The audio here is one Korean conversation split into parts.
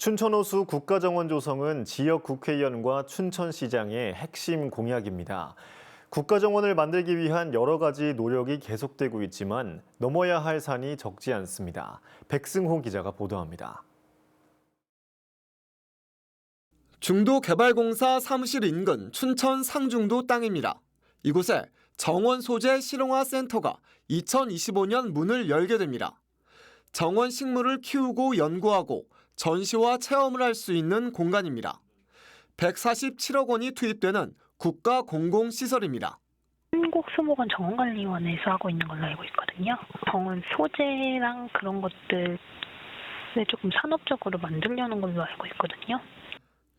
춘천호수 국가정원 조성은 지역 국회의원과 춘천시장의 핵심 공약입니다. 국가정원을 만들기 위한 여러 가지 노력이 계속되고 있지만 넘어야 할 산이 적지 않습니다. 백승호 기자가 보도합니다. 중도개발공사 사무실 인근 춘천 상중도 땅입니다. 이곳에 정원 소재 실용화 센터가 2025년 문을 열게 됩니다. 정원 식물을 키우고 연구하고 전시와 체험을 할 수 있는 공간입니다. 147억 원이 투입되는 국가 공공 시설입니다. 한국수목원 정원관리원에서 하고 있는 걸로 알고 있거든요. 정원 소재랑 그런 것들을 조금 산업적으로 만들려는 걸로 알고 있거든요.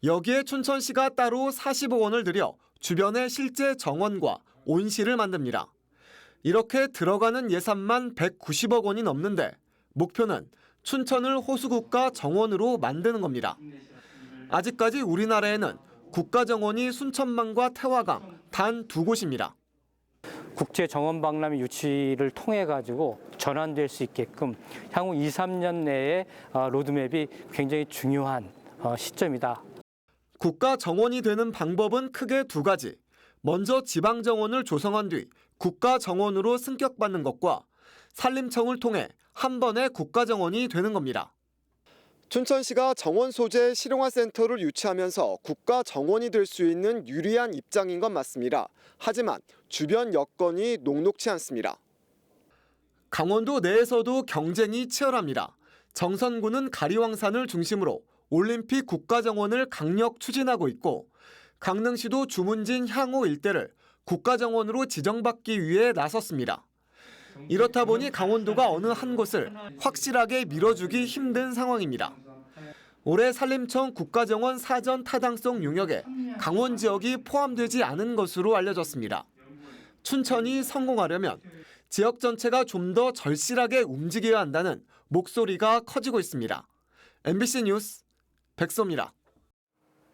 여기에 춘천시가 따로 40억 원을 들여 주변의 실제 정원과 온실을 만듭니다. 이렇게 들어가는 예산만 190억 원이 넘는데 목표는 춘천을 호수국가 정원으로 만드는 겁니다. 아직까지 우리나라에는 국가정원이 순천만과 태화강 단 두 곳입니다. 국제 정원 박람회 유치를 통해 가지고 전환될 수 있게끔 향후 2, 3년 내에 어, 로드맵이 굉장히 중요한 어, 시점이다. 국가 정원이 되는 방법은 크게 두 가지. 먼저 지방 정원을 조성한 뒤 국가 정원으로 승격받는 것과 산림청을 통해 한 번에 국가 정원이 되는 겁니다. 춘천시가 정원 소재 실용화 센터를 유치하면서 국가 정원이 될 수 있는 유리한 입장인 건 맞습니다. 하지만 주변 여건이 녹록치 않습니다. 강원도 내에서도 경쟁이 치열합니다. 정선구는 가리왕산을 중심으로 올림픽 국가 정원을 강력 추진하고 있고 강릉시도 주문진 향후 일대를 국가 정원으로 지정받기 위해 나섰습니다. 이렇다 보니 강원도가 어느 한 곳을 확실하게 밀어주기 힘든 상황입니다. 올해 산림청 국가정원 사전 타당성 용역에 강원 지역이 포함되지 않은 것으로 알려졌습니다. 춘천이 성공하려면 지역 전체가 좀 더 절실하게 움직여야 한다는 목소리가 커지고 있습니다. MBC 뉴스 백소입니다.